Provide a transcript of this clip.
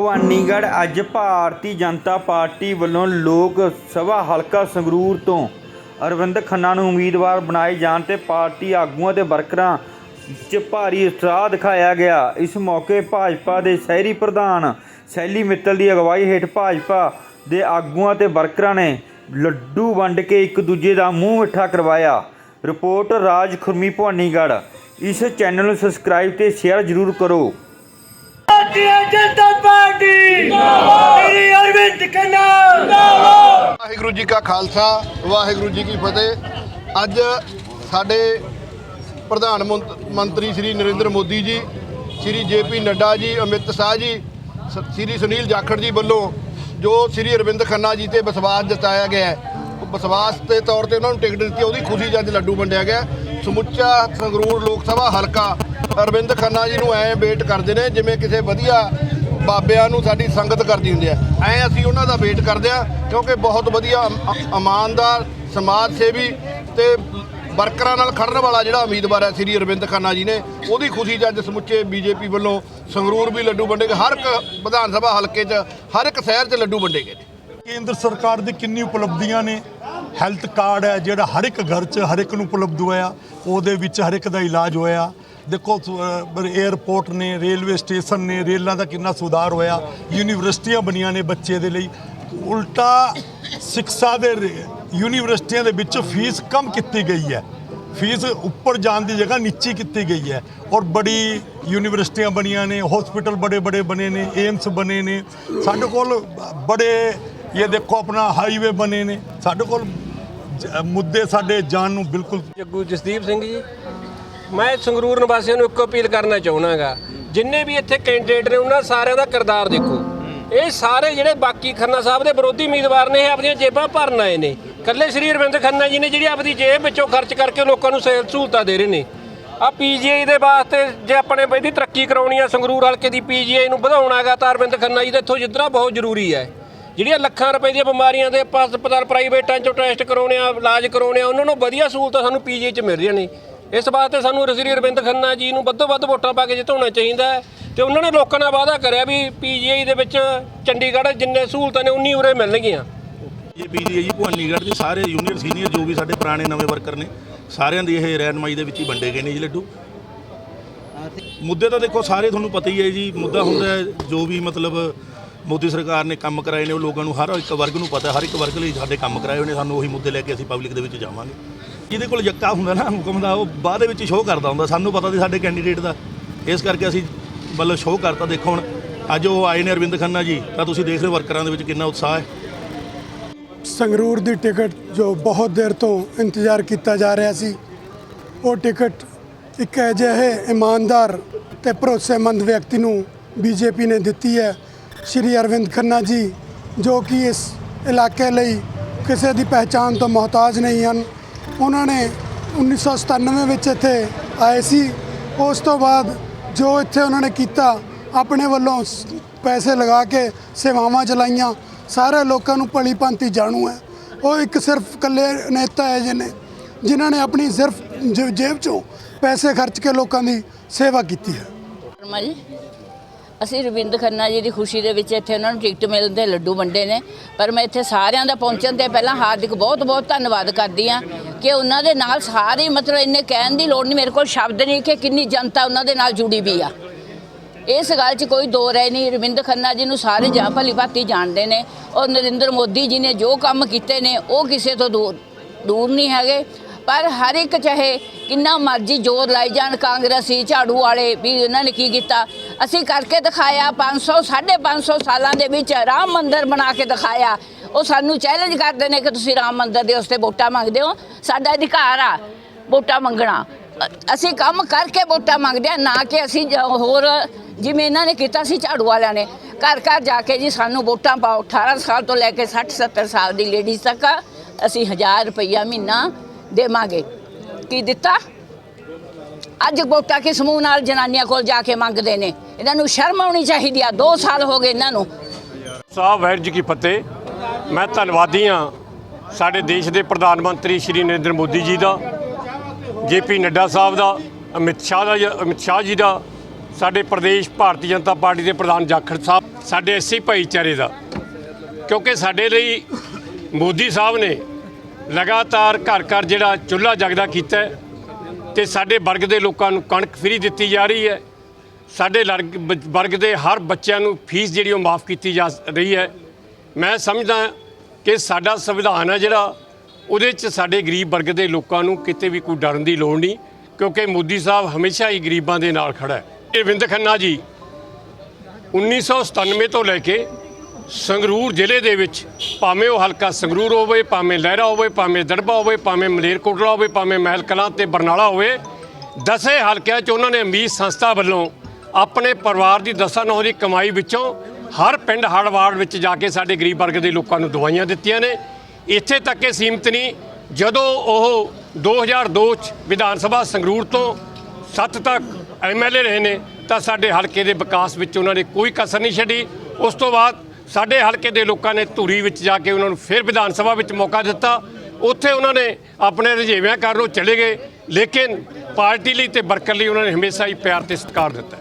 ਭਵਾਨੀਗੜ੍ਹ ਅੱਜ ਭਾਰਤੀ ਜਨਤਾ ਪਾਰਟੀ ਵੱਲੋਂ ਲੋਕ ਸਭਾ ਹਲਕਾ ਸੰਗਰੂਰ ਤੋਂ ਅਰਵਿੰਦ ਖੰਨਾ ਨੂੰ ਉਮੀਦਵਾਰ ਬਣਾਏ ਜਾਣ ਤੇ ਪਾਰਟੀ ਆਗੂਆਂ ਤੇ ਵਰਕਰਾਂ 'ਚ ਭਾਰੀ ਉਤਸ਼ਾਹ ਦਿਖਾਇਆ ਗਿਆ। ਇਸ ਮੌਕੇ ਭਾਜਪਾ ਦੇ ਸ਼ਹਿਰੀ ਪ੍ਰਧਾਨ ਸ਼ੈਲੀ ਮਿੱਤਲ ਦੀ ਅਗਵਾਈ ਹੇਠ ਭਾਜਪਾ ਦੇ ਆਗੂਆਂ ਤੇ ਵਰਕਰਾਂ ਨੇ ਲੱਡੂ ਵੰਡ ਕੇ ਇੱਕ ਦੂਜੇ ਦਾ ਮੂੰਹ ਮਿੱਠਾ ਕਰਵਾਇਆ। ਰਿਪੋਰਟ ਰਾਜ ਖੁਰਮੀ, ਭਵਾਨੀਗੜ੍ਹ। ਇਸ ਚੈਨਲ ਨੂੰ ਸਬਸਕ੍ਰਾਈਬ ਤੇ ਸ਼ੇਅਰ ਜ਼ਰੂਰ ਕਰੋ। ਭਾਰਤੀ ਜਨਤਾ ਪਾਰਟੀ। ਮੇਰੀ ਅਰਵਿੰਦ ਖੰਨਾ ਵਾਹਿਗੁਰੂ ਜੀ ਕਾ ਖਾਲਸਾ ਵਾਹਿਗੁਰੂ ਜੀ ਕੀ ਫਤਿਹ। ਅੱਜ ਸਾਡੇ ਪ੍ਰਧਾਨ ਮੰਤ- ਮੰਤਰੀ ਸ੍ਰੀ ਨਰਿੰਦਰ ਮੋਦੀ ਜੀ ਸ੍ਰੀ ਜੇਪੀ ਨੱਡਾ ਜੀ ਅਮਿਤ ਸ਼ਾਹ ਜੀ ਸ- ਸ੍ਰੀ ਸੁਨੀਲ ਜਾਖੜ ਜੀ ਵੱਲੋਂ ਜੋ ਸ੍ਰੀ ਅਰਵਿੰਦ ਖੰਨਾ ਜੀ ਤੇ ਵਿਸ਼ਵਾਸ ਜਤਾਇਆ ਗਿਆ ਹੈ ਉਹ ਵਿਸ਼ਵਾਸ ਦੇ ਤੌਰ ਤੇ ਉਹਨਾਂ ਨੂੰ ਟਿਕਟ ਦਿੱਤੀ ਉਹਦੀ ਖੁਸ਼ੀ 'ਚ ਅੱਜ ਲੱਡੂ ਵੰਡਿਆ ਗਿਆ ਸਮੁੱਚਾ ਸੰਗਰੂਰ ਲੋਕ ਸਭਾ ਹਲਕਾ ਅਰਵਿੰਦ ਖੰਨਾ ਜੀ ਨੂੰ ਐਂ ਵੇਟ ਕਰਦੇ ਨੇ, ਜਿਵੇਂ ਕਿਸੇ ਵਧੀਆ ਬਾਬਿਆਂ ਨੂੰ ਸਾਡੀ ਸੰਗਤ ਕਰਦੀ ਹੁੰਦੀ ਹੈ। ਐਂ ਅਸੀਂ ਉਹਨਾਂ ਦਾ ਵੇਟ ਕਰਦੇ ਆ ਕਿਉਂਕਿ ਬਹੁਤ ਵਧੀਆ ਇਮਾਨਦਾਰ ਸਮਾਜ ਸੇਵੀ ਤੇ ਵਰਕਰਾਂ ਨਾਲ ਖੜਨ ਵਾਲਾ ਜਿਹੜਾ ਉਮੀਦਵਾਰ ਹੈ ਸ੍ਰੀ ਅਰਵਿੰਦ ਖੰਨਾ ਜੀ ਨੇ, ਉਹਦੀ ਖੁਸ਼ੀ 'ਚ ਅੱਜ ਸਮੁੱਚੇ ਬੀਜੇਪੀ ਵੱਲੋਂ ਸੰਗਰੂਰ ਵੀ ਲੱਡੂ ਵੰਡੇ ਗਏ। ਹਰ ਇੱਕ ਵਿਧਾਨ ਸਭਾ ਹਲਕੇ 'ਚ, ਹਰ ਇੱਕ ਸ਼ਹਿਰ 'ਚ ਲੱਡੂ ਵੰਡੇ ਗਏ ਨੇ। ਕੇਂਦਰ ਸਰਕਾਰ ਦੀ ਕਿੰਨੀ ਉਪਲਬਧੀਆਂ ਨੇ? ਹੈਲਥ ਕਾਰਡ ਹੈ ਜਿਹੜਾ ਹਰ ਇੱਕ ਘਰ 'ਚ ਹਰ ਇੱਕ ਨੂੰ ਉਪਲਬਧ ਹੋਇਆ, ਉਹਦੇ ਵਿੱਚ ਹਰ ਇੱਕ ਦਾ ਇਲਾਜ ਹੋਇਆ। ਦੇਖੋ 에ਅਰਪੋਰਟ ਨੇ ਰੇਲਵੇ ਸਟੇਸ਼ਨ ਨੇ, ਰੇਲਾਂ ਦਾ ਕਿੰਨਾ ਸੁਧਾਰ ਹੋਇਆ, ਯੂਨੀਵਰਸਿਟੀਆਂ ਬਣੀਆਂ ਨੇ ਬੱਚੇ ਦੇ ਲਈ। ਉਲਟਾ ਸਿੱਖਿਆ ਦੇ ਯੂਨੀਵਰਸਿਟੀਆਂ ਦੇ ਵਿੱਚ ਫੀਸ ਕਮ ਕੀਤੀ ਗਈ ਹੈ। ਫੀਸ ਉੱਪਰ ਜਾਣ ਦੀ ਜਗ੍ਹਾ ਨੀਚੀ ਕੀਤੀ ਗਈ ਹੈ। ਔਰ ਬੜੀ ਯੂਨੀਵਰਸਿਟੀਆਂ ਬਣੀਆਂ ਨੇ ਹਸਪੀਟਲ ਬੜੇ ਬੜੇ ਬਣੇ ਨੇ ਏਮਸ ਬਣੇ ਨੇ। ਸਾਡੇ ਕੋਲ ਬੜੇ, ਇਹ ਦੇਖੋ ਆਪਣਾ ਹਾਈਵੇ ਬਣੇ ਨੇ। ਸਾਡੇ ਕੋਲ ਮੁੱਦੇ ਸਾਡੇ ਜਾਨ ਨੂੰ ਬਿਲਕੁਲ ਜੱਗੂ ਜਸਦੀਪ ਸਿੰਘ ਜੀ ਮੈਂ ਸੰਗਰੂਰ ਨਿਵਾਸੀਆਂ ਨੂੰ ਇੱਕੋ ਅਪੀਲ ਕਰਨਾ ਚਾਹੁੰਦਾਗਾ ਜਿੰਨੇ ਵੀ ਇੱਥੇ ਕੈਂਡੀਡੇਟ ਨੇ ਉਹਨਾਂ ਸਾਰਿਆਂ ਦਾ ਕਿਰਦਾਰ ਦੇਖੋ। ਇਹ ਸਾਰੇ ਜਿਹੜੇ ਬਾਕੀ ਖੰਨਾ ਸਾਹਿਬ ਦੇ ਵਿਰੋਧੀ ਉਮੀਦਵਾਰ ਨੇ, ਇਹ ਆਪਣੀਆਂ ਜੇਬਾਂ ਭਰਨ ਆਏ ਨੇ। ਕੱਲੇ ਸ੍ਰੀ ਅਰਵਿੰਦ ਖੰਨਾ ਜੀ ਨੇ ਜਿਹੜੀ ਆਪਣੀ ਜੇਬ ਵਿੱਚੋਂ ਖਰਚ ਕਰਕੇ ਲੋਕਾਂ ਨੂੰ ਸਹੂਲ- ਸਹੂਲਤਾਂ ਦੇ ਰਹੇ ਨੇ। ਆ ਪੀਜੀਆਈ ਦੇ ਵਾਸਤੇ ਜੇ ਆਪਣੇ ਇਹਦੀ ਤਰੱਕੀ ਕਰਾਉਣੀ ਆ, ਸੰਗਰੂਰ ਹਲਕੇ ਦੀ ਪੀਜੀਆਈ ਨੂੰ ਵਧਾਉਣਾਗਾ ਤਾਂ ਅਰਵਿੰਦ ਖੰਨਾ ਜੀ ਦਾ ਇੱਥੋਂ ਜਿੱਧਰਾ ਬਹੁਤ ਜ਼ਰੂਰੀ ਹੈ। ਜਿਹੜੀਆਂ ਲੱਖਾਂ ਰੁਪਏ ਦੀਆਂ ਬਿਮਾਰੀਆਂ ਦੇ ਆਪਾਂ ਹਸਪਤਾਲ ਪ੍ਰਾਈਵੇਟਾਂ 'ਚੋਂ ਟੈਸਟ ਕਰਾਉਣੇ ਆ, ਇਲਾਜ ਕਰਾਉਣੇ ਆ, ਉਹਨਾਂ ਨੂੰ ਵਧੀਆ ਸਹੂਲਤਾਂ ਸਾਨੂੰ ਪੀਜੀ 'ਚ ਮਿਲ ਰਹੀਆਂ ਨੇ। ਇਸ ਵਾਸਤੇ ਸਾਨੂੰ ਸ੍ਰੀ ਅਰਵਿੰਦ ਖੰਨਾ ਜੀ ਨੂੰ ਵੱਧੋ ਵੱਧ ਵੋਟਾਂ ਪਾ ਕੇ ਜਿਤਾਉਣਾ ਚਾਹੀਦਾ ਹੈ ਤੇ ਉਹਨਾਂ ਨੇ ਲੋਕਾਂ ਨਾਲ ਵਾਅਦਾ ਕਰਿਆ ਵੀ ਪੀਜੀਆਈ ਦੇ ਵਿੱਚ ਚੰਡੀਗੜ੍ਹ ਜਿੰਨੇ ਸਹੂਲਤਾਂ ਨੇ ਉਨੀ ਉਰੇ ਮਿਲਣਗੀਆਂ। ਇਹ ਪੀਜੀ ਜੀ ਭਵਾਨੀਗੜ੍ਹ ਦੇ ਸਾਰੇ ਜੂਨੀਅਰ ਸੀਨੀਅਰ ਜੋ ਵੀ ਸਾਡੇ ਪੁਰਾਣੇ ਨਵੇਂ ਵਰਕਰ ਨੇ, ਸਾਰਿਆਂ ਦੀ ਇਹ ਰੈਨਮਾਈ ਦੇ ਵਿੱਚ ਹੀ ਵੰਡੇ ਗਏ ਨੇ ਜੀ ਲੱਡੂ। ਮੁੱਦੇ ਤਾਂ ਦੇਖੋ, ਸਾਰੇ ਤੁਹਾਨੂੰ ਪਤਾ ਹੀ ਹੈ ਜੀ, ਮੁੱਦਾ ਹੁੰਦਾ ਹੈ ਜੋ ਵੀ ਮਤਲਬ ਮੋਦੀ ਸਰਕਾਰ ਨੇ ਕੰਮ ਕਰਾਏ ਨੇ, ਉਹ ਲੋਕਾਂ ਨੂੰ ਹਰ ਇੱਕ ਵਰਗ ਨੂੰ ਪਤਾ ਹਰ ਇੱਕ ਵਰਗ ਲਈ ਸਾਡੇ ਕੰਮ ਕਰਾਏ ਹੋਏ ਨੇ, ਸਾਨੂੰ ਉਹੀ ਮੁੱਦੇ ਲੈ ਕੇ ਅਸੀਂ ਪਬਲਿਕ ਦੇ ਵਿੱਚ ਜਾਵਾਂਗੇ। ਜਿਹਦੇ ਕੋਲ ਯੱਕਾ ਹੁੰਦਾ ਨਾ ਹੁਕਮ ਦਾ, ਉਹ ਬਾਅਦ ਦੇ ਵਿੱਚ ਸ਼ੋਅ ਕਰਦਾ ਹੁੰਦਾ, ਸਾਨੂੰ ਪਤਾ ਸੀ ਸਾਡੇ ਕੈਂਡੀਡੇਟ ਦਾ। ਇਸ ਕਰਕੇ ਅਸੀਂ ਮਤਲਬ ਸ਼ੋਅ ਕਰਤਾ, ਦੇਖੋ ਹੁਣ। ਅੱਜ ਉਹ ਆਏ ਨੇ ਅਰਵਿੰਦ ਖੰਨਾ ਜੀ, ਤਾਂ ਤੁਸੀਂ ਦੇਖ ਰਹੇ ਹੋ ਵਰਕਰਾਂ ਦੇ ਵਿੱਚ ਕਿੰਨਾ ਉਤਸ਼ਾਹ ਹੈ। ਸੰਗਰੂਰ ਦੀ ਟਿਕਟ ਜੋ ਬਹੁਤ ਦੇਰ ਤੋਂ ਇੰਤਜ਼ਾਰ ਕੀਤਾ ਜਾ ਰਿਹਾ ਸੀ, ਉਹ ਟਿਕਟ ਇੱਕ ਅਜਿਹੇ ਇਮਾਨਦਾਰ ਤੇ ਭਰੋਸੇਮੰਦ ਵਿਅਕਤੀ ਨੂੰ ਬੀਜੇਪੀ ਨੇ ਦਿੱਤੀ ਹੈ, ਸ਼੍ਰੀ ਅਰਵਿੰਦ ਖੰਨਾ ਜੀ, ਜੋ ਕਿ ਇਸ ਇਲਾਕੇ ਲਈ ਕਿਸੇ ਦੀ ਪਹਿਚਾਣ ਤੋਂ ਮੁਹਤਾਜ ਨਹੀਂ ਹਨ। ਉਹਨਾਂ ਨੇ 1997 ਵਿੱਚ ਇੱਥੇ ਆਏ ਸੀ। ਉਸ ਤੋਂ ਬਾਅਦ ਜੋ ਇੱਥੇ ਉਹਨਾਂ ਨੇ ਕੀਤਾ, ਆਪਣੇ ਵੱਲੋਂ ਪੈਸੇ ਲਗਾ ਕੇ ਸੇਵਾਵਾਂ ਚਲਾਈਆਂ। ਸਾਰੇ ਲੋਕਾਂ ਨੂੰ ਭਲੀ ਭਾਂਤੀ ਜਾਣੂ ਹੈ। ਉਹ ਇੱਕ ਸਿਰਫ ਇਕੱਲੇ ਨੇਤਾ ਹੈ ਜਿਹਨੇ, ਜਿਨ੍ਹਾਂ ਨੇ ਆਪਣੀ ਸਿਰਫ ਜ- ਜੇਬ ਚੋਂ ਪੈਸੇ ਖਰਚ ਕੇ ਲੋਕਾਂ ਦੀ ਸੇਵਾ ਕੀਤੀ ਹੈ। ਸ਼ਰਮਾ ਜੀ, ਅਸੀਂ ਰਵਿੰਦਰ ਖੰਨਾ ਜੀ ਦੀ ਖੁਸ਼ੀ ਦੇ ਵਿੱਚ ਇੱਥੇ ਉਹਨਾਂ ਨੂੰ ਟਿਕਟ ਮਿਲਣ ਦੇ ਲੱਡੂ ਵੰਡੇ ਨੇ। ਪਰ ਮੈਂ ਇੱਥੇ ਸਾਰਿਆਂ ਦਾ ਪਹੁੰਚਣ ਤੇ ਪਹਿਲਾਂ ਹਾਰਦਿਕ ਬਹੁਤ ਬਹੁਤ ਧੰਨਵਾਦ ਕਰਦੀ ਆ ਕਿ ਉਹਨਾਂ ਦੇ ਨਾਲ ਸਾਰੇ ਮਤਲਬ ਇੰਨੇ ਕਹਿਣ ਦੀ ਲੋੜ ਨਹੀਂ, ਮੇਰੇ ਕੋਲ ਸ਼ਬਦ ਨਹੀਂ ਕਿ ਕਿੰਨੀ ਜਨਤਾ ਉਹਨਾਂ ਦੇ ਨਾਲ ਜੁੜੀ ਵੀ ਆ। ਇਸ ਗੱਲ 'ਚ ਕੋਈ ਦੋ ਰਾਏ ਨਹੀਂ, ਰਵਿੰਦਰ ਖੰਨਾ ਜੀ ਨੂੰ ਸਾਰੇ ਜਾਂ ਭਲੀ ਭਾਤੀ ਜਾਣਦੇ ਨੇ ਔਰ ਨਰਿੰਦਰ ਮੋਦੀ ਜੀ ਨੇ ਜੋ ਕੰਮ ਕੀਤੇ ਨੇ, ਉਹ ਕਿਸੇ ਤੋਂ ਦੂਰ ਦੂਰ ਨਹੀਂ ਹੈਗੇ। ਪਰ ਹਰ ਇੱਕ ਚਾਹੇ ਕਿੰਨਾ ਮਰਜ਼ੀ ਜ਼ੋਰ ਲਾਈ ਜਾਣ, ਕਾਂਗਰਸੀ, ਝਾੜੂ ਵਾਲੇ ਵੀ ਉਹਨਾਂ ਨੇ ਕੀ ਕੀਤਾ? ਅਸੀਂ ਕਰਕੇ ਦਿਖਾਇਆ 500 550 ਸਾਲਾਂ ਦੇ ਵਿੱਚ ਰਾਮ ਮੰਦਿਰ ਬਣਾ ਕੇ ਦਿਖਾਇਆ। ਉਹ ਸਾਨੂੰ ਚੈਲੰਜ ਕਰਦੇ ਨੇ ਕਿ ਤੁਸੀਂ ਰਾਮ ਮੰਦਰ ਦੇ ਉਸਤੇ ਵੋਟਾਂ ਮੰਗਦੇ ਹੋ। ਸਾਡਾ ਅਧਿਕਾਰ ਆ ਵੋਟਾਂ ਮੰਗਣਾ। ਅਸੀਂ ਕੰਮ ਕਰਕੇ ਵੋਟਾਂ ਮੰਗਦੇ ਆ ਨਾ ਕਿ ਅਸੀਂ ਹੋਰ ਜਿਵੇਂ ਇਹਨਾਂ ਨੇ ਕੀਤਾ ਸੀ ਝਾੜੂ ਵਾਲਿਆਂ ਨੇ। ਘਰ ਘਰ ਜਾ ਕੇ ਜੀ ਸਾਨੂੰ ਵੋਟਾਂ ਪਾਓ। 18 ਸਾਲ ਤੋਂ ਲੈ ਕੇ 60 70 ਸਾਲ ਦੀ ਲੇਡੀਜ਼ ਤੱਕ ਅਸੀਂ 1000 ਰੁਪਈਆ ਮਹੀਨਾ ਦੇਵਾਂਗੇ। ਕੀ ਦਿੱਤਾ? ਅੱਜ ਵੋਟਾਂ ਕਿਸ ਮੂੰਹ ਨਾਲ ਜਨਾਨੀਆਂ ਕੋਲ ਜਾ ਕੇ ਮੰਗਦੇ ਨੇ। ਇਹਨਾਂ ਨੂੰ ਸ਼ਰਮ ਆਉਣੀ ਚਾਹੀਦੀ ਆ। 2 ਸਾਲ ਹੋ ਗਏ ਇਹਨਾਂ ਨੂੰ। ਸਾਹਿਬ ਵਾਹਿਗੁਰੂ ਕੀ ਫਤਿਹ। ਮੈਂ ਧੰਨਵਾਦੀ ਹਾਂ ਸਾਡੇ ਦੇਸ਼ ਦੇ ਪ੍ਰਧਾਨ ਮੰਤਰੀ ਸ਼੍ਰੀ ਨਰਿੰਦਰ ਮੋਦੀ ਜੀ ਦਾ, ਜੇਪੀ ਨੱਡਾ ਸਾਹਿਬ ਦਾ, ਅਮਿਤ ਸ਼ਾਹ ਦਾ, ਅਮਿਤ ਸ਼ਾਹ ਜੀ ਦਾ, ਸਾਡੇ ਪ੍ਰਦੇਸ਼ ਭਾਰਤੀ ਜਨਤਾ ਪਾਰਟੀ ਦੇ ਪ੍ਰਧਾਨ ਜਾਖੜ ਸਾਹਿਬ, ਸਾਡੇ ਐਸੀ ਭਾਈਚਾਰੇ ਦਾ। ਕਿਉਂਕਿ ਸਾਡੇ ਲਈ ਮੋਦੀ ਸਾਹਿਬ ਨੇ ਲਗਾਤਾਰ ਘਰ ਘਰ ਜਿਹੜਾ ਚੁੱਲ੍ਹਾ ਜਗਦਾ ਕੀਤਾ ਹੈ ਤੇ ਸਾਡੇ ਵਰਗ ਦੇ ਲੋਕਾਂ ਨੂੰ ਕਣਕ ਫ੍ਰੀ ਦਿੱਤੀ ਜਾ ਰਹੀ ਹੈ। ਸਾਡੇ ਲਰਗ- ਵਰਗ ਦੇ ਹਰ ਬੱਚਿਆਂ ਨੂੰ ਫੀਸ ਜਿਹੜੀ ਉਹ ਮਾਫ ਕੀਤੀ ਜਾ ਰਹੀ ਹੈ। ਮੈਂ ਸਮਝਦਾ ਕਿ ਸਾਡਾ ਸੰਵਿਧਾਨ ਹੈ ਜਿਹੜਾ, ਉਹਦੇ 'ਚ ਸਾਡੇ ਗਰੀਬ ਵਰਗ ਦੇ ਲੋਕਾਂ ਨੂੰ ਕਿਤੇ ਵੀ ਕੋਈ ਡਰਨ ਦੀ ਲੋੜ ਨਹੀਂ, ਕਿਉਂਕਿ ਮੋਦੀ ਸਾਹਿਬ ਹਮੇਸ਼ਾ ਹੀ ਗਰੀਬਾਂ ਦੇ ਨਾਲ ਖੜਾ ਹੈ। ਵਿੰਦ ਖੰਨਾ ਜੀ 1997 ਤੋਂ ਲੈ ਕੇ ਸੰਗਰੂਰ ਜ਼ਿਲ੍ਹੇ ਦੇ ਵਿੱਚ, ਭਾਵੇਂ ਉਹ ਹਲਕਾ ਸੰਗਰੂਰ ਹੋਵੇ, ਭਾਵੇਂ ਲਹਿਰਾ ਹੋਵੇ, ਭਾਵੇਂ ਦੜਬਾ ਹੋਵੇ, ਭਾਵੇਂ ਮਲੇਰਕੋਟਲਾ ਹੋਵੇ, ਭਾਵੇਂ ਮਹਿਲਕਲਾਂ ਤੇ ਬਰਨਾਲਾ ਹੋਵੇ, ਦਸੇ ਹਲਕਿਆਂ 'ਚ ਉਹਨਾਂ ਨੇ ਅਮੀਰ ਸੰਸਥਾ ਵੱਲੋਂ ਆਪਣੇ ਪਰਿਵਾਰ ਦੀ ਦਸਾਂ ਨੌ ਦੀ ਕਮਾਈ ਵਿੱਚੋਂ ਹਰ ਪਿੰਡ ਹੜ ਵਾਰਡ ਵਿੱਚ ਜਾ ਕੇ ਸਾਡੇ ਗਰੀਬ ਵਰਗ ਦੇ ਲੋਕਾਂ ਨੂੰ ਦਵਾਈਆਂ ਦਿੱਤੀਆਂ ਨੇ। ਇੱਥੇ ਤੱਕ ਇਹ ਸੀਮਤ ਨਹੀਂ, ਜਦੋਂ ਉਹ 2002 ਚ ਵਿਧਾਨ ਸਭਾ ਸੰਗਰੂਰ ਤੋਂ ਸੱਤ ਤੱਕ ਐਮਐਲਏ ਰਹੇ ਨੇ, ਤਾਂ ਸਾਡੇ ਹਲਕੇ ਦੇ ਵਿਕਾਸ ਵਿੱਚ ਉਹਨਾਂ ਨੇ ਕੋਈ ਕਸਰ ਨਹੀਂ ਛੱਡੀ। ਉਸ ਤੋਂ ਬਾਅਦ ਸਾਡੇ ਹਲਕੇ ਦੇ ਲੋਕਾਂ ਨੇ ਧੂਰੀ ਵਿੱਚ ਜਾ ਕੇ ਉਹਨਾਂ ਨੂੰ ਫਿਰ ਵਿਧਾਨ ਸਭਾ ਵਿੱਚ ਮੌਕਾ ਦਿੱਤਾ। ਉੱਥੇ ਉਹਨਾਂ ਨੇ ਆਪਣੇ ਰੁਝੇਵਿਆਂ ਕਾਰਨ ਉਹ ਚਲੇ ਗਏ, ਲੇਕਿਨ ਪਾਰਟੀ ਲਈ ਤੇ ਵਰਕਰ ਲਈ ਉਹਨਾਂ ਨੇ ਹਮੇਸ਼ਾ ਹੀ ਪਿਆਰ ਤੇ ਸਤਿਕਾਰ ਦਿੱਤਾ।